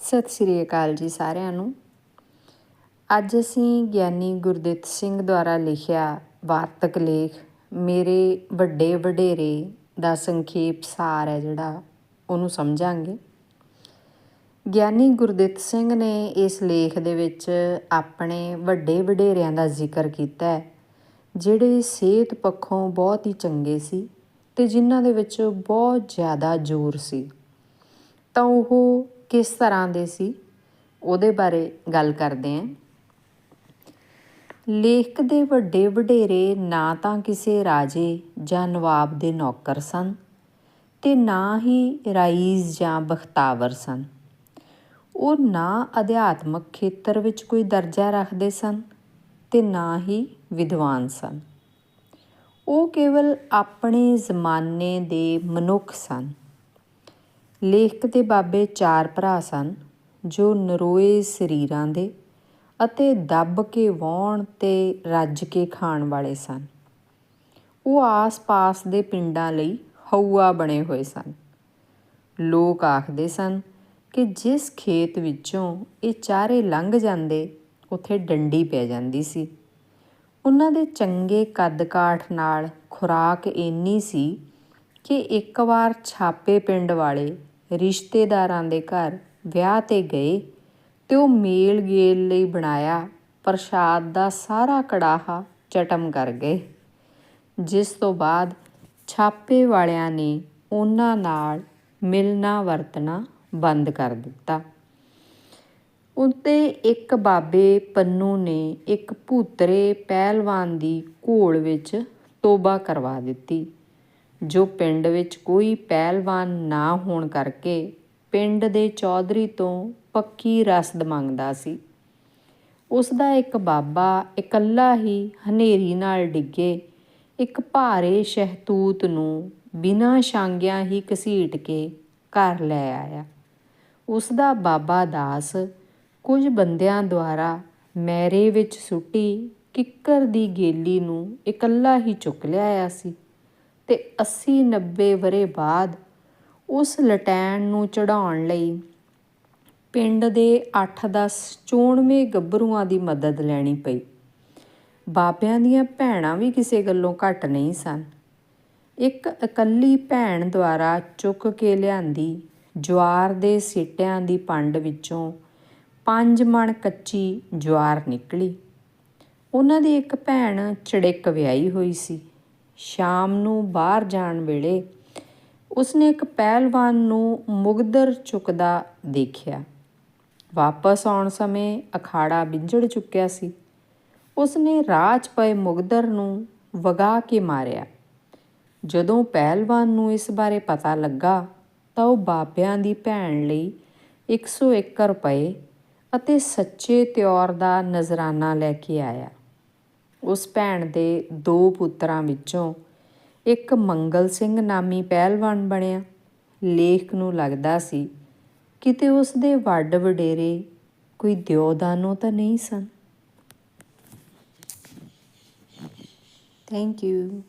ਸਤਿ ਸ੍ਰੀ ਅਕਾਲ ਜੀ ਸਾਰਿਆਂ ਨੂੰ। ਅੱਜ ਅਸੀਂ ਗਿਆਨੀ ਗੁਰਦਿੱਤ ਸਿੰਘ ਦੁਆਰਾ ਲਿਖਿਆ ਵਾਰਤਕ ਲੇਖ ਮੇਰੇ ਵੱਡੇ ਵਡੇਰੇ ਦਾ ਸੰਖੇਪ ਸਾਰ ਹੈ ਜਿਹੜਾ ਉਹਨੂੰ ਸਮਝਾਂਗੇ। ਗਿਆਨੀ ਗੁਰਦਿੱਤ ਸਿੰਘ ਨੇ ਇਸ ਲੇਖ ਦੇ ਵਿੱਚ ਆਪਣੇ ਵੱਡੇ ਵਡੇਰਿਆਂ ਦਾ ਜ਼ਿਕਰ ਕੀਤਾ ਹੈ, ਜਿਹੜੇ ਸਿਹਤ ਪੱਖੋਂ ਬਹੁਤ ਹੀ ਚੰਗੇ ਸੀ ਤੇ ਜਿਨ੍ਹਾਂ ਦੇ ਵਿੱਚ ਬਹੁਤ ਜ਼ਿਆਦਾ ਜ਼ੋਰ ਸੀ। ਤਾਂ ਉਹ ਕਿਸ ਤਰ੍ਹਾਂ ਦੇ ਸੀ? ਉਹਦੇ ਬਾਰੇ ਗੱਲ ਕਰਦੇ ਹਾਂ ਲੇਖਕ ਦੇ ਵੱਡੇ ਵਡੇਰੇ ਨਾ ਤਾਂ ਕਿਸੇ ਰਾਜੇ ਜਾਂ ਨਵਾਬ ਦੇ ਨੌਕਰ ਸਨ ਤੇ ਨਾ ਹੀ ਰਾਈਜ਼ ਜਾਂ ਬਖਤਾਵਰ ਸਨ। ਉਹ ਨਾ ਅਧਿਆਤਮਕ ਖੇਤਰ ਵਿੱਚ ਕੋਈ ਦਰਜਾ ਰੱਖਦੇ ਸਨ ਤੇ ਨਾ ਹੀ ਵਿਦਵਾਨ ਸਨ। ਉਹ ਕੇਵਲ ਆਪਣੇ ਜ਼ਮਾਨੇ ਦੇ ਮਨੁੱਖ ਸਨ। ਲੇਖਕ ਦੇ ਬਾਬੇ ਚਾਰ ਭਰਾ ਸਨ, ਜੋ ਨਰੋਏ ਸਰੀਰਾਂ ਦੇ ਅਤੇ ਦੱਬ ਕੇ ਵਾਉਣ ਤੇ ਰੱਜ ਕੇ ਖਾਣ ਵਾਲੇ ਸਨ। ਉਹ ਆਸ-ਪਾਸ ਦੇ ਪਿੰਡਾਂ ਲਈ ਹਊਆ ਬਣੇ ਹੋਏ ਸਨ। ਲੋਕ ਆਖਦੇ ਸਨ ਕਿ ਜਿਸ ਖੇਤ ਵਿੱਚੋਂ ਇਹ ਚਾਰੇ ਲੰਘ ਜਾਂਦੇ, ਉੱਥੇ ਡੰਡੀ ਪੈ ਜਾਂਦੀ ਸੀ। ਉਹਨਾਂ ਦੇ ਚੰਗੇ ਕੱਦ ਕਾਠ ਨਾਲ ਖੁਰਾਕ ਇੰਨੀ ਸੀ ਕਿ ਇੱਕ ਵਾਰ ਛਾਪੇ ਪਿੰਡ ਵਾਲੇ ਰਿਸ਼ਤੇਦਾਰਾਂ ਦੇ ਘਰ ਵਿਆਹ ਤੇ ਗਏ ਤੇ ਉਹ ਮੇਲ ਗੇਲ ਲਈ ਬਣਾਇਆ ਪ੍ਰਸ਼ਾਦ ਦਾ ਸਾਰਾ ਕੜਾਹਾ ਚਟਮ ਕਰ ਗਏ। ਜਿਸ ਤੋਂ ਬਾਅਦ ਛਾਪੇ ਵਾਲਿਆਂ ਨੇ ਉਹਨਾਂ ਨਾਲ ਮਿਲਣਾ ਵਰਤਣਾ ਬੰਦ ਕਰ ਦਿੱਤਾ। ਉੱਤੇ ਇੱਕ ਬਾਬੇ ਪੰਨੂ ਨੇ ਇੱਕ ਭੂਤਰੇ ਪਹਿਲਵਾਨ ਦੀ ਘੋਲ ਵਿੱਚ ਤੋਬਾ ਕਰਵਾ ਦਿੱਤੀ। ਜੋ ਪਿੰਡ ਵਿੱਚ ਕੋਈ ਪਹਿਲਵਾਨ ਨਾ ਹੋਣ ਕਰਕੇ ਪਿੰਡ ਦੇ ਚੌਧਰੀ ਤੋਂ ਪੱਕੀ ਰਸਦ ਮੰਗਦਾ ਸੀ। ਉਸ ਦਾ ਇੱਕ ਬਾਬਾ ਇਕੱਲਾ ਹੀ ਹਨੇਰੀ ਨਾਲ ਡਿੱਗੇ। ਇੱਕ ਭਾਰੇ ਸ਼ਹਿਤੂਤ ਨੂੰ ਬਿਨਾਂ ਛਾਂਗਿਆਂ ਹੀ ਘਸੀਟ ਕੇ ਘਰ ਲੈ ਆਇਆ। ਉਸ ਦਾ ਬਾਬਾ ਦਾਸ ਕੁਝ ਬੰਦਿਆਂ ਦੁਆਰਾ ਮੈਰੇ ਵਿੱਚ ਸੁੱਟੀ ਕਿੱਕਰ ਦੀ ਗੇਲੀ ਨੂੰ ਇਕੱਲਾ ਹੀ ਚੁੱਕ ਲਿਆਇਆ ਸੀ। ਤੇ 80 90 ਬਰੇ ਬਾਅਦ ਉਸ ਲਟੈਣ ਨੂੰ ਚੜਾਉਣ ਲਈ ਪਿੰਡ ਦੇ 8-10 ਚੋਣਵੇਂ ਗੱਭਰੂਆਂ ਦੀ ਮਦਦ ਲੈਣੀ ਪਈ। ਬਾਬਿਆਂ ਦੀਆਂ ਭੈਣਾਂ ਵੀ ਕਿਸੇ ਗੱਲੋਂ ਘੱਟ ਨਹੀਂ ਸਨ। ਇੱਕ ਇਕੱਲੀ ਭੈਣ ਦੁਆਰਾ ਚੁੱਕ ਕੇ ਲਿਆਂਦੀ ਜਵਾਰ ਦੇ ਸੀਟਿਆਂ ਦੀ ਪੰਡ ਵਿੱਚੋਂ ਪੰਜ ਮਣ ਕੱਚੀ ਜਵਾਰ ਨਿਕਲੀ। ਉਹਨਾਂ ਦੀ ਇੱਕ ਭੈਣ ਚੜਿੱਕ ਵਿਆਹੀ ਹੋਈ ਸੀ। ਸ਼ਾਮ ਨੂੰ ਬਾਹਰ ਜਾਣ ਵੇਲੇ ਉਸਨੇ ਇੱਕ ਪਹਿਲਵਾਨ ਨੂੰ ਮੁਗਦਰ ਚੁੱਕਦਾ ਦੇਖਿਆ। ਵਾਪਸ ਆਉਣ ਸਮੇਂ ਅਖਾੜਾ ਵਿੰਝੜ ਚੁੱਕਿਆ ਸੀ। ਉਸਨੇ ਰਾਹ 'ਚ ਪਏ ਮੁਗਦਰ ਨੂੰ ਵਗਾ ਕੇ ਮਾਰਿਆ। ਜਦੋਂ ਪਹਿਲਵਾਨ ਨੂੰ ਇਸ ਬਾਰੇ ਪਤਾ ਲੱਗਾ ਤਾਂ ਉਹ ਬਾਬਿਆਂ ਦੀ ਭੈਣ ਲਈ 101 ਰੁਪਏ ਅਤੇ ਸੱਚੇ ਤਿਉਰ ਦਾ ਨਜ਼ਰਾਨਾ ਲੈ ਕੇ ਆਇਆ। ਉਸ ਭੈਣ ਦੇ ਦੋ ਪੁੱਤਰਾਂ ਵਿੱਚੋਂ ਇੱਕ ਮੰਗਲ ਸਿੰਘ ਨਾਮੀ ਪਹਿਲਵਾਨ ਬਣਿਆ। ਲੇਖ ਨੂੰ ਲੱਗਦਾ ਸੀ ਕਿਤੇ ਉਸ ਦੇ ਵੱਡ ਵਡੇਰੇ ਕੋਈ ਦਿਓਦਾਨੋ ਤਾਂ ਨਹੀਂ ਸਨ। Thank you